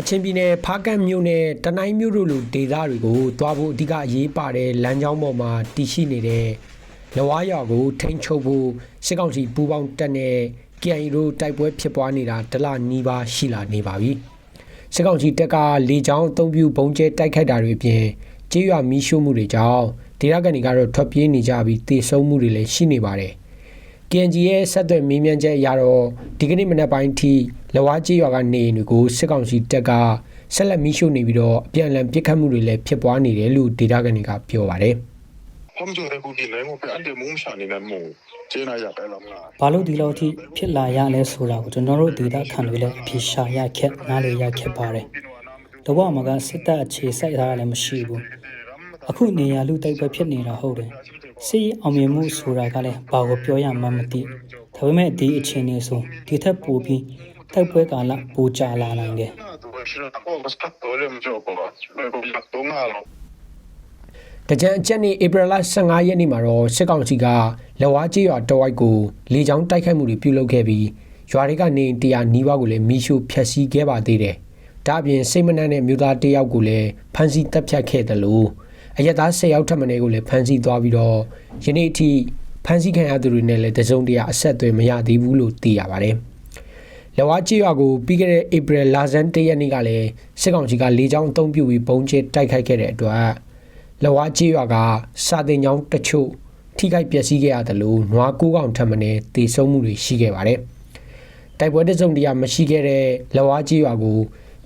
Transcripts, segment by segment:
ကချင်ပြည်နယ်ဖားကန့်မြို့နယ်တနိုင်းမြို့တို့လိုဒေသတွေကိုသွားဖို့အဓိကအရေးပါတဲ့လမ်းကြောင်းပေါ်မှာတည်ရှိနေတဲ့လဝါရွာကိုထိန်းချုပ်ဖို့စစ်ကောင်စီပူးပေါင်းတပ်နဲ့ KIA တို့တိုက်ပွဲဖြစ်ပွားနေတာတလနီးပါးရှိလာနေပါပြီစစ်ကောင်စီတပ်ကလေကြောင်းအုံပြုဘုံကျဲတိုက်ခိုက်တာတွေအပြင်ကြေးရွာမီးရှို့မှုတွေကြောင့်ဒေသခံတွေကတော့ထွက်ပြေးနေကြပြီးတေဆုံးမှုတွေလည်းရှိနေပါတယ် KNG ရဲ့ဆက်သွယ်မေးမြန်းချက်အရတော့ဒီကနေ့မနက်ပိုင်းထိလဝါကြီးရွာကနေအိမ်တွေကိုစစ်ကောင်စီတပ်ကဆက်လက်မီးရှို့နေပြီးတော့အပြန်အလှန်ပစ်ခတ်မှုတွေလည်းဖြစ်ပွားနေတယ်လို့ဒေတာကနေကပြောပါတယ်။ဖမ်းကြတဲ့ကူဒီနိုင်ကိုပြန်တယ်မုံရှာနေတဲ့မုံကျင်းလာရတယ်လားမလား။ဘာလို့ဒီလောက်ထိဖြစ်လာရလဲဆိုတာကိုကျွန်တော်တို့ဒေတာခံတွေလည်းအပြေရှာရခက်နားလေရခက်ပါတယ်။တဘမကစစ်တပ်အခြေစိုက်ထားတာလည်းမရှိဘူး။အခုနေရာလူတိုက်ပွဲဖြစ်နေတာဟုတ်တယ် စိတ်အောင်မြင်မှုဆိုတာကလည်းဘာကိုပြောရမှမသိဒါပေမဲ့ဒီအခြေအနေဆိုဒီထက်ပိုပြီးတိုက်ပွဲကာလပိုကြာလာနိုင်တယ်တကြံအချက်နေ့ဧပြီလ15ရက်နေ့မှာတော့စစ်ကောင်စီကလဝါကြီးရွာတဝိုက်ကိုလေကြောင်းတိုက်ခိုက်မှုတွေပြုလုပ်ခဲ့ပြီးရွာတွေကနေ100နီးပါးကိုလည်းမီးရှို့ဖျက်ဆီးခဲ့ပါသေးတယ်။ဒါ့အပြင်စိတ်မနှံ့တဲ့မြို့သားတယောက်ကိုလည်းဖမ်းဆီးတပ်ဖြတ်ခဲ့တယ်လို့ အရက်သား10ယောက်ထပ်မံကိုလည်းဖမ်းဆီးသွားပြီးတော့ယနေ့အထိဖမ်းဆီးခံရသူတွေနဲ့လည်းတစုံတရာအဆက်အသွယ်မရသေးဘူးလို့သိရပါတယ်။လဝါကြီးရွာကိုပြီးခဲ့တဲ့ဧပြီလဆန်း၁ရက်နေ့ကလည်းစစ်ကောင်စီကလေကြောင်းအုံပြုပြီးဘုံကျဲတိုက်ခိုက်ခဲ့တဲ့အတွက်လဝါကြီးရွာကစာတင်ကြောင်းတချို့ထိခိုက်ပျက်စီးခဲ့ရတယ်လို့နွားကိုးကောင်ထပ်မံတေဆုံးမှုတွေရှိခဲ့ပါတယ်။တိုက်ပွဲတစုံတရာမရှိခဲ့တဲ့လဝါကြီးရွာကို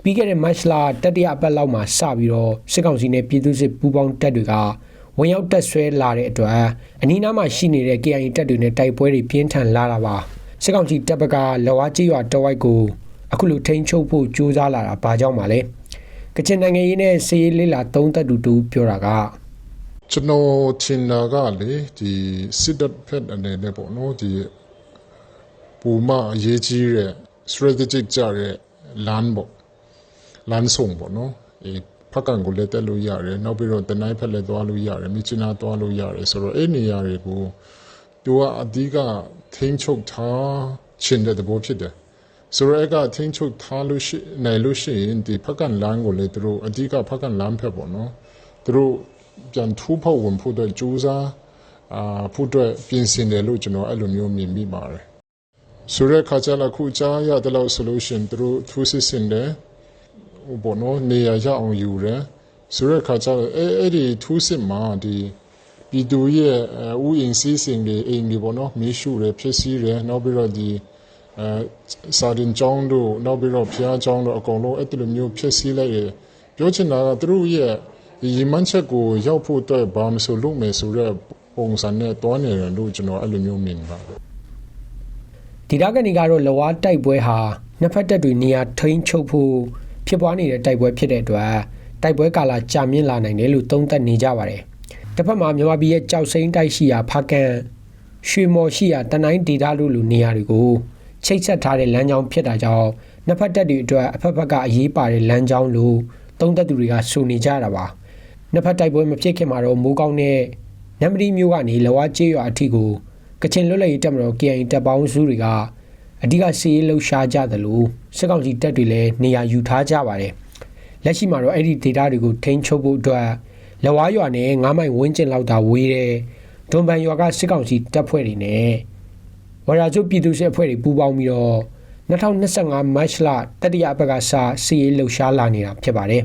ပြီးခဲ့တဲ့မတ်လတတိယအပတ်လောက်မှာစပြီးတော့စစ်ကောင်စီနဲ့ပြည်သူ့စစ်ပူးပေါင်းတပ်တွေကဝင်ရောက်တက်ဆွဲလာတဲ့အတွက်အနီးနားမှာရှိနေတဲ့ KIA တပ်တွေနဲ့တိုက်ပွဲတွေပြင်းထန်လာတာပါစစ်ကောင်စီတပ်ဘက်ကလဝါကြီးရွာတဝိုက်ကိုအခုလိုထိန်းချုပ်ဖို့ကြိုးစားလာတာဘာကြောင့်ပါလဲကချင်နိုင်ငံရေးနဲ့စီးရေးလေးလာသုံးသက်တူတူပြောတာကကျွန်တော်ထင်တာကလေဒီစစ်တပ်ဖက်အနေနဲ့ပေါ့နော်ဒီပူမအရေးကြီးတဲ့ strategic ကြတဲ့ land ပေါ့ land ဆုံးပေါ့နော်အဲဖက်ကန်ကိုလည်းတက်လို့ရတယ်နောက်ပြီးတော့တနိုင်းဖက်လည်းသွားလို့ရတယ်မြစ်ချနာသွားလို့ရတယ်ဆိုတော့အဲ့နေရာတွေကိုသူကအဓိကထိန်းချုပ်ထားခြင်းတဲ့သဘောဖြစ်တယ်ဆိုတော့အဲ့ကထိန်းချုပ်ထားလို့ရှိနိုင်လို့ရှိရင်ဒီဖက်ကန်လမ်းကိုလည်းသူတို့အဓိကဖက်ကန်လမ်းဖက်ပေါ့နော်သူတို့ပြန်ထူးဖောက်ဝင်ဖို့အတွက်ကြိုးစားအာဖို့အတွက်ပြင်ဆင်တယ်လို့ကျွန်တော်အဲ့လိုမျိုးမြင်မိပါတယ်ဆိုတဲ့ခါကျတော့ခုကြားရတယ်လို့ဆိုလို့ရှိရင်သူတို့ထူးစစ်စင်တယ် ဟိုပေါ့နော်နေရာရအောင်ယူတယ်ဆိုတဲ့ခါကျတော့အဲအဲ့ဒီထူးစစ်မှာဒီပြည်သူရဲ့အဲဥယျာဉ်စည်းစိမ်တွေအိမ်တွေပေါ့နော်မီးရှို့တယ်ဖြစ်စည်းတယ်နောက်ပြီးတော့ဒီအဲစာရင်ကျောင်းတို့နောက်ပြီးတော့ဖျားကျောင်းတို့အကုန်လုံးအဲ့ဒီလိုမျိုးဖြစ်စည်းလိုက်ရပြောချင်တာကသူတို့ရဲ့ဒီရည်မှန်းချက်ကိုရောက်ဖို့အတွက်ဘာမဆိုလုပ်မယ်ဆိုတော့ပုံစံနဲ့တွားနေတယ်လို့ကျွန်တော်အဲ့လိုမျိုးမြင်ပါတယ်ဒီဒါကနေကတော့လဝါတိုက်ပွဲဟာနှစ်ဖက်တပ်တွေနေရာထိန်းချုပ်ဖို့ ဖြစ်ပွားနေတဲ့တိုက်ပွဲဖြစ်တဲ့အတွက်တိုက်ပွဲကာလကြာမြင့်လာနိုင်တယ်လို့သုံးသပ်နေကြပါတယ်။တစ်ဖက်မှာမြန်မာပြည်ရဲ့ကြောက်စိမ့်တိုက်ရှိရာဖားကန်ရွှေမော်ရှိရာတနိုင်းဒေတာတို့လိုနေရာတွေကိုချိတ်ဆက်ထားတဲ့လမ်းကြောင်းဖြစ်တာကြောင့်နှစ်ဖက်တပ်တွေအတွက်အဖက်ဖက်ကအရေးပါတဲ့လမ်းကြောင်းလို့သုံးသပ်သူတွေကဆိုနေကြတာပါ။နှစ်ဖက်တိုက်ပွဲမဖြစ်ခင်မှာတော့မိုးကောင်းတဲ့နမ်မဒီမျိုးကနေလဝါကျေးရွာအထိကိုကချင်လွတ်လပ်ရေးတပ်မတော် KIA တပ်ပေါင်းစုတွေက အဓိကစီးရေးလှုပ်ရှားကြသလိုစစ်ကောင်စီတပ်တွေလည်းနေရာယူထားကြပါတယ်။လက်ရှိမှာတော့အဲ့ဒီဒေတာတွေကိုထိန်းချုပ်ဖို့အတွက်လဝါရွာနဲ့9မိုင်ဝန်းကျင်လောက်သာဝေးတဲ့ဒွန်ဘန်ရွာကစစ်ကောင်စီတပ်ဖွဲ့တွေနဲ့ဝရာကျုပ်ပြည်သူ့စစ်အဖွဲ့တွေပူးပေါင်းပြီးတော့2025မတ်လတတိယအပတ်ကစစီးရေးလှုပ်ရှားလာနေတာဖြစ်ပါတယ်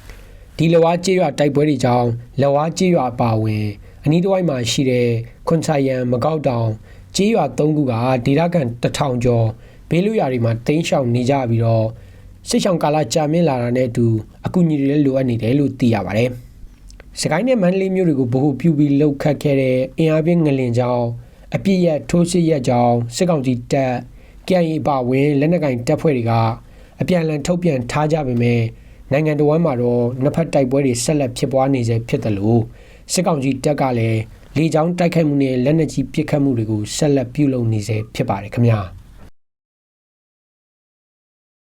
။ဒီလဝါကြေးရွာတိုက်ပွဲတွေကြောင့်လဝါကြေးရွာအပါအဝင်အနီးတစ်ဝိုက်မှာရှိတဲ့ခွန်ဆိုင်ယန်မကောက်တောင် ကြေးရွာ၃ခုကဒေသခံတစ်ထောင်ကျော်ဘေးလွရာတွေမှာတင်းရှောင်နေကြပြီးတော့စစ်ဆောင်ကာလကြာမြင့်လာတာနဲ့အတူအကူအညီတွေလည်းလိုအပ်နေတယ်လို့သိရပါတယ်။စကိုင်းနဲ့မန္တလေးမြို့တွေကိုဗဟုပြုပြီးလှုပ်ခတ်ခဲ့တဲ့အင်အားပြင်းငလင်ကြောင့်အပြစ်ရက်ထိုးစစ်ရက်ကြောင့်စစ်ကောင်စီတပ် KIA ပါဝင်လက်နက်ကင်တပ်ဖွဲ့တွေကအပြန်အလှန်ထုတ်ပြန်ထားကြပေမဲ့နိုင်ငံတော်ဝန်မှာတော့နှစ်ဖက်တိုက်ပွဲတွေဆက်လက်ဖြစ်ပွားနေစေဖြစ်တယ်လို့စစ်ကောင်စီတပ်ကလည်း လေကြောင်းတိုက်ခိုက်မှုနဲ့လက်နက်ကြီးပစ်ခတ်မှုတွေကိုဆက်လက်ပြုလုပ်နေစေဖြစ်ပါတယ်ခင်ဗျာ။